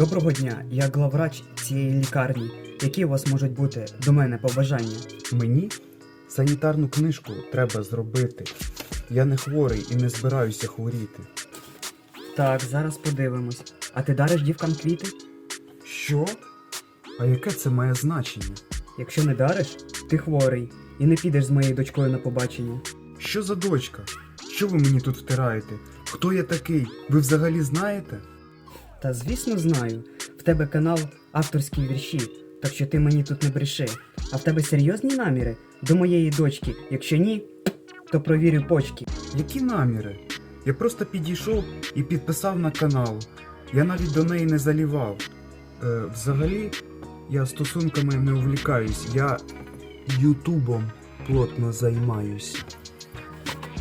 Доброго дня, я главврач цієї лікарні. Які у вас можуть бути до мене побажання? Мені санітарну книжку треба зробити. Я не хворий і не збираюся хворіти. Так, зараз подивимось. А ти дариш дівкам квіти? Що? А яке це має значення? Якщо не дариш, ти хворий і не підеш з моєю дочкою на побачення. Що за дочка? Що ви мені тут втираєте? Хто я такий? Ви взагалі знаєте? Та звісно знаю, в тебе канал авторські вірші, так що ти мені тут не бреши. А в тебе серйозні наміри до моєї дочки? Якщо ні, то провірю почки. Які наміри? Я просто підійшов і підписав на канал. Я навіть до неї не залівав. Е, взагалі, я стосунками не увлікаюсь, я ютубом плотно займаюсь.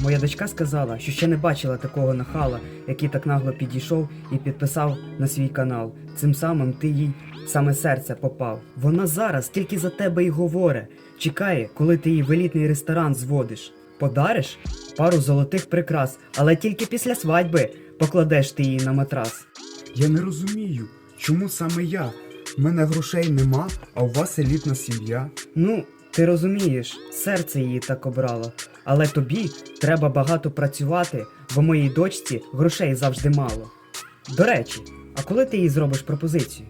Моя дочка сказала, що ще не бачила такого нахала, який так нагло підійшов і підписав на свій канал. Цим самим ти їй саме серце попав. Вона зараз тільки за тебе і говорить. Чекає, коли ти її в елітний ресторан зводиш. Подариш пару золотих прикрас, але тільки після свадьби покладеш ти її на матрас. Я не розумію, чому саме я? В мене грошей нема, а у вас елітна сім'я. Ну, ти розумієш, серце її так обрало. Але тобі треба багато працювати, бо моїй дочці грошей завжди мало. До речі, а коли ти їй зробиш пропозицію?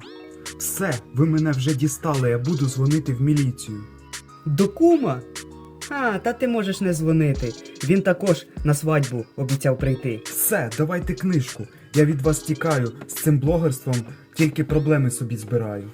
Все, ви мене вже дістали, я буду дзвонити в міліцію. До кума? А, та ти можеш не дзвонити. Він також на свадьбу обіцяв прийти. Все, давайте книжку. Я від вас тікаю з цим блогерством, тільки проблеми собі збираю.